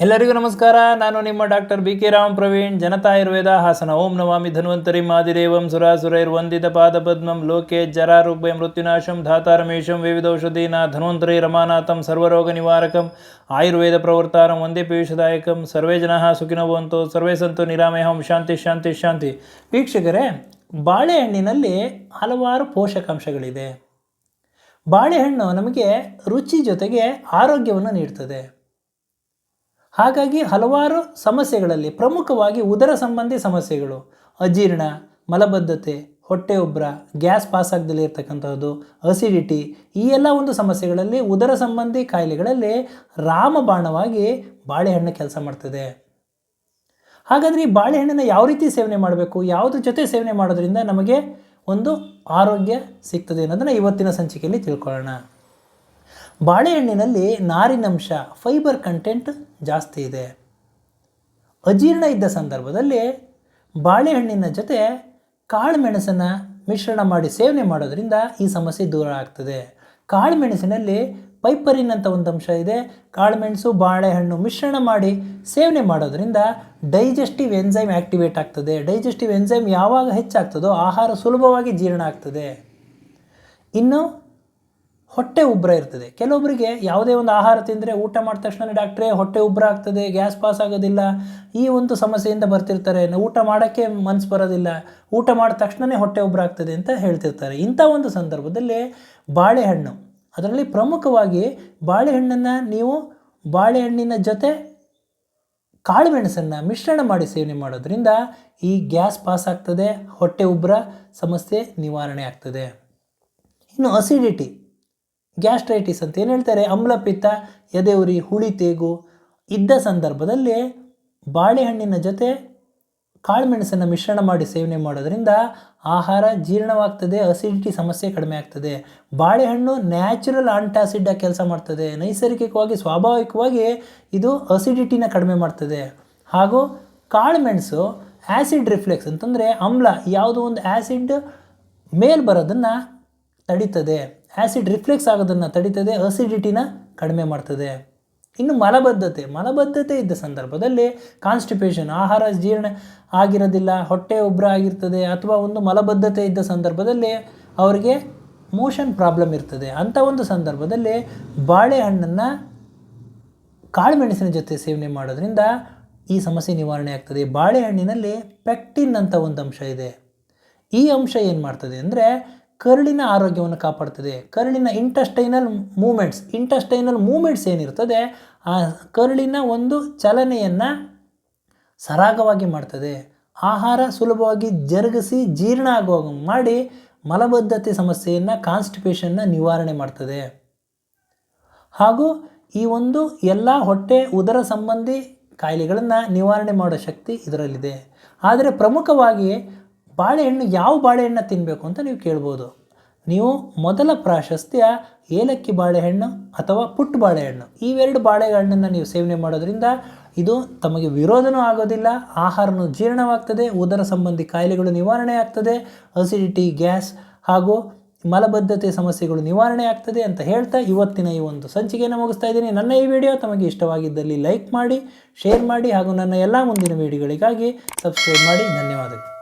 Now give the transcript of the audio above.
ಎಲ್ಲರಿಗೂ ನಮಸ್ಕಾರ. ನಾನು ನಿಮ್ಮ doctor B K Ram Praveen. Janata Ayurveda Hassan. ಓಂ ನಮಾಮಿ ಧನ್ವಂತರಿ. ಮಾದಿದೇವಂ ಪಾದ ಪದ್ಮಂ ಲೋಕೆ ಜರಾರುಗ್ಭಯ ಮೃತ್ಯುನಾಶಂ ಧಾತಾರಮೇಶಂ ವಿವಿಧೌಷಧೀನ ಧನ್ವಂತರಿ ರಮಾನಾಥಂ ಸರ್ವರೋಗ ನಿವಾರಕಂ ಆಯುರ್ವೇದ ಪ್ರವರ್ತಾರಂ ಒಂದೇ ಪೀಯೂಷದಾಯಕಂ. ಸರ್ವೇ ಜನ ಸುಖಿನವಂತು ಸರ್ವೇ ಸಂತು ನಿರಾಮಯಹಂ. ಶಾಂತಿ ಶಾಂತಿ ಶಾಂತಿ. ವೀಕ್ಷಕರೇ, ಬಾಳೆಹಣ್ಣಿನಲ್ಲಿ ಹಲವಾರು ಪೋಷಕಾಂಶಗಳಿದೆ. ಬಾಳೆಹಣ್ಣು ನಮಗೆ ರುಚಿ ಜೊತೆಗೆ ಆರೋಗ್ಯವನ್ನು ನೀಡ್ತದೆ. ಹಾಗಾಗಿ ಹಲವಾರು ಸಮಸ್ಯೆಗಳಲ್ಲಿ ಪ್ರಮುಖವಾಗಿ ಉದರ ಸಂಬಂಧಿ ಸಮಸ್ಯೆಗಳು, ಅಜೀರ್ಣ, ಮಲಬದ್ಧತೆ, ಹೊಟ್ಟೆ ಉಬ್ಬರ ಗ್ಯಾಸ್ ಪಾಸ್ ಆಗದಲ್ಲಿ ಇರ್ತಕ್ಕಂಥದ್ದು ಅಸಿಡಿಟಿ ಈ ಎಲ್ಲ ಒಂದು ಸಮಸ್ಯೆಗಳಲ್ಲಿ ಉದರ ಸಂಬಂಧಿ ಕಾಯಿಲೆಗಳಲ್ಲಿ ರಾಮಬಾಣವಾಗಿ ಬಾಳೆಹಣ್ಣು ಕೆಲಸ ಮಾಡ್ತದೆ. ಹಾಗಾದರೆ ಈ ಬಾಳೆಹಣ್ಣನ್ನು ಯಾವ ರೀತಿ ಸೇವನೆ ಮಾಡಬೇಕು, ಯಾವುದ್ರ ಜೊತೆ ಸೇವನೆ ಮಾಡೋದ್ರಿಂದ ನಮಗೆ ಒಂದು ಆರೋಗ್ಯ ಸಿಗ್ತದೆ ಅನ್ನೋದನ್ನು ಇವತ್ತಿನ ಸಂಚಿಕೆಯಲ್ಲಿ ತಿಳ್ಕೊಳ್ಳೋಣ. ಬಾಳೆಹಣ್ಣಿನಲ್ಲಿ ನಾರಿನಂಶ ಫೈಬರ್ ಕಂಟೆಂಟ್ ಜಾಸ್ತಿ ಇದೆ. ಅಜೀರ್ಣ ಇದ್ದ ಸಂದರ್ಭದಲ್ಲಿ ಬಾಳೆಹಣ್ಣಿನ ಜೊತೆ ಕಾಳುಮೆಣಸನ್ನು ಮಿಶ್ರಣ ಮಾಡಿ ಸೇವನೆ ಮಾಡೋದರಿಂದ ಈ ಸಮಸ್ಯೆ ದೂರ ಆಗ್ತದೆ. ಕಾಳುಮೆಣಸಿನಲ್ಲಿ ಪೈಪರಿನ್ ಅಂತ ಒಂದು ಅಂಶ ಇದೆ. ಕಾಳುಮೆಣಸು, ಬಾಳೆಹಣ್ಣು ಮಿಶ್ರಣ ಮಾಡಿ ಸೇವನೆ ಮಾಡೋದರಿಂದ ಡೈಜೆಸ್ಟಿವ್ ಎನ್ಸೈಮ್ ಆ್ಯಕ್ಟಿವೇಟ್ ಆಗ್ತದೆ. ಡೈಜೆಸ್ಟಿವ್ ಎನ್ಸೈಮ್ ಯಾವಾಗ ಹೆಚ್ಚಾಗ್ತದೋ ಆಹಾರ ಸುಲಭವಾಗಿ ಜೀರ್ಣ ಆಗ್ತದೆ. ಇನ್ನು ಹೊಟ್ಟೆ ಉಬ್ಬರ ಇರ್ತದೆ. ಕೆಲವೊಬ್ಬರಿಗೆ ಯಾವುದೇ ಒಂದು ಆಹಾರ ತಿಂದರೆ ಊಟ ಮಾಡಿದ ತಕ್ಷಣ ಡಾಕ್ಟ್ರೇ ಹೊಟ್ಟೆ ಉಬ್ಬರ ಆಗ್ತದೆ, ಗ್ಯಾಸ್ ಪಾಸ್ ಆಗೋದಿಲ್ಲ, ಈ ಒಂದು ಸಮಸ್ಯೆಯಿಂದ ಬರ್ತಿರ್ತಾರೆ ಊಟ ಮಾಡೋಕ್ಕೆ ಮನಸ್ಸು ಬರೋದಿಲ್ಲ, ಊಟ ಮಾಡಿದ ತಕ್ಷಣವೇ ಹೊಟ್ಟೆ ಉಬ್ಬರ ಆಗ್ತದೆ ಅಂತ ಹೇಳ್ತಿರ್ತಾರೆ. ಇಂಥ ಒಂದು ಸಂದರ್ಭದಲ್ಲಿ ಬಾಳೆಹಣ್ಣು, ಅದರಲ್ಲಿ ಪ್ರಮುಖವಾಗಿ ಬಾಳೆಹಣ್ಣನ್ನು ನೀವು ಬಾಳೆಹಣ್ಣಿನ ಜೊತೆ ಕಾಳುಮೆಣಸನ್ನು ಮಿಶ್ರಣ ಮಾಡಿ ಸೇವನೆ ಮಾಡೋದ್ರಿಂದ ಈ ಗ್ಯಾಸ್ ಪಾಸ್ ಆಗ್ತದೆ, ಹೊಟ್ಟೆ ಉಬ್ಬರ ಸಮಸ್ಯೆ ನಿವಾರಣೆ ಆಗ್ತದೆ. ಇನ್ನು ಅಸಿಡಿಟಿ ಗ್ಯಾಸ್ಟ್ರೈಟಿಸ್ ಅಂತ ಏನು ಹೇಳ್ತಾರೆ? ಅಮ್ಲಪಿತ್ತ ಎದೆಯುರಿ ಹುಳಿ ತೇಗು ಇದ್ದ ಸಂದರ್ಭದಲ್ಲಿ ಬಾಳೆಹಣ್ಣಿನ ಜೊತೆ ಕಾಳುಮೆಣಸನ್ನು ಮಿಶ್ರಣ ಮಾಡಿ ಸೇವನೆ ಮಾಡೋದರಿಂದ ಆಹಾರ ಜೀರ್ಣವಾಗ್ತದೆ ಅಸಿಡಿಟಿ ಸಮಸ್ಯೆ ಕಡಿಮೆ ಆಗ್ತದೆ. ಬಾಳೆಹಣ್ಣು ನ್ಯಾಚುರಲ್ ಆಂಟಾಸಿಡ್ ಕೆಲಸ ಮಾಡ್ತದೆ. ನೈಸರ್ಗಿಕವಾಗಿ, ಸ್ವಾಭಾವಿಕವಾಗಿ ಇದು ಅಸಿಡಿಟಿನ ಕಡಿಮೆ ಮಾಡ್ತದೆ. ಹಾಗೂ ಕಾಳುಮೆಣಸು ಆ್ಯಸಿಡ್ ರಿಫ್ಲೆಕ್ಸ್ ಅಂತಂದರೆ ಅಮ್ಲ, ಯಾವುದೋ ಒಂದು ಆ್ಯಸಿಡ್ ಮೇಲ್ ಬರೋದನ್ನು ತಡೀತದೆ. ಆ್ಯಸಿಡ್ ರಿಫ್ಲೆಕ್ಸ್ ಆಗೋದನ್ನು ತಡೀತದೆ ಅಸಿಡಿಟಿನ ಕಡಿಮೆ ಮಾಡ್ತದೆ. ಇನ್ನು ಮಲಬದ್ಧತೆ ಮಲಬದ್ಧತೆ ಇದ್ದ ಸಂದರ್ಭದಲ್ಲಿ ಕಾನ್ಸ್ಟಿಪೇಷನ್ ಆಹಾರ ಜೀರ್ಣ ಆಗಿರೋದಿಲ್ಲ, ಹೊಟ್ಟೆ ಉಬ್ಬರ ಆಗಿರ್ತದೆ ಅಥವಾ ಒಂದು ಮಲಬದ್ಧತೆ ಇದ್ದ ಸಂದರ್ಭದಲ್ಲಿ ಅವರಿಗೆ ಮೋಷನ್ ಪ್ರಾಬ್ಲಮ್ ಇರ್ತದೆ. ಅಂಥ ಒಂದು ಸಂದರ್ಭದಲ್ಲಿ ಬಾಳೆಹಣ್ಣನ್ನು ಕಾಳುಮೆಣಸಿನ ಜೊತೆ ಸೇವನೆ ಮಾಡೋದ್ರಿಂದ ಈ ಸಮಸ್ಯೆ ನಿವಾರಣೆ ಆಗ್ತದೆ. ಬಾಳೆಹಣ್ಣಿನಲ್ಲಿ ಪೆಕ್ಟಿನ್ ಅಂತ ಒಂದು ಅಂಶ ಇದೆ. ಈ ಅಂಶ ಏನು ಮಾಡ್ತದೆ ಅಂದರೆ ಕರುಳಿನ ಆರೋಗ್ಯವನ್ನು ಕಾಪಾಡ್ತದೆ. ಕರುಳಿನ ಇಂಟಸ್ಟೈನಲ್ ಮೂಮೆಂಟ್ಸ್ ಇಂಟಸ್ಟೈನಲ್ ಮೂಮೆಂಟ್ಸ್ ಏನಿರ್ತದೆ, ಆ ಕರುಳಿನ ಒಂದು ಚಲನೆಯನ್ನು ಸರಾಗವಾಗಿ ಮಾಡ್ತದೆ. ಆಹಾರ ಸುಲಭವಾಗಿ ಜರುಗಿಸಿ ಜೀರ್ಣ ಆಗುವಾಗ ಮಾಡಿ ಮಲಬದ್ಧತೆ ಸಮಸ್ಯೆಯನ್ನು ಕಾನ್ಸ್ಟಿಪೇಷನ್ನ ನಿವಾರಣೆ ಮಾಡ್ತದೆ. ಹಾಗೂ ಈ ಒಂದು ಎಲ್ಲ ಹೊಟ್ಟೆ ಉದರ ಸಂಬಂಧಿ ಕಾಯಿಲೆಗಳನ್ನು ನಿವಾರಣೆ ಮಾಡೋ ಶಕ್ತಿ ಇದರಲ್ಲಿದೆ. ಆದರೆ ಪ್ರಮುಖವಾಗಿ ಬಾಳೆಹಣ್ಣು ಯಾವ ಬಾಳೆಹಣ್ಣು ತಿನ್ನಬೇಕು ಅಂತ ನೀವು ಕೇಳ್ಬೋದು. ನೀವು ಮೊದಲ ಪ್ರಾಶಸ್ತ್ಯ ಏಲಕ್ಕಿ ಬಾಳೆಹಣ್ಣು ಅಥವಾ ಪುಟ್ಟ ಬಾಳೆಹಣ್ಣು. ಇವೆರಡು ಬಾಳೆಹಣ್ಣನ್ನು ನೀವು ಸೇವನೆ ಮಾಡೋದ್ರಿಂದ ಇದು ತಮಗೆ ವಿರೋಧನೂ ಆಗೋದಿಲ್ಲ, ಆಹಾರನೂ ಜೀರ್ಣವಾಗ್ತದೆ, ಉದರ ಸಂಬಂಧಿ ಕಾಯಿಲೆಗಳು ನಿವಾರಣೆ ಆಗ್ತದೆ ಅಸಿಡಿಟಿ ಗ್ಯಾಸ್ ಹಾಗೂ ಮಲಬದ್ಧತೆ ಸಮಸ್ಯೆಗಳು ನಿವಾರಣೆ ಆಗ್ತದೆ ಅಂತ ಹೇಳ್ತಾ ಇವತ್ತಿನ ಈ ಒಂದು ಸಂಚಿಕೆಯನ್ನು ಮುಗಿಸ್ತಾ ಇದ್ದೀನಿ. ನನ್ನ ಈ ವಿಡಿಯೋ ತಮಗೆ ಇಷ್ಟವಾಗಿದ್ದಲ್ಲಿ ಲೈಕ್ ಮಾಡಿ, ಶೇರ್ ಮಾಡಿ ಹಾಗೂ ನನ್ನ ಎಲ್ಲ ಮುಂದಿನ ವಿಡಿಯೋಗಳಿಗಾಗಿ ಸಬ್ಸ್ಕ್ರೈಬ್ ಮಾಡಿ. ಧನ್ಯವಾದಗಳು.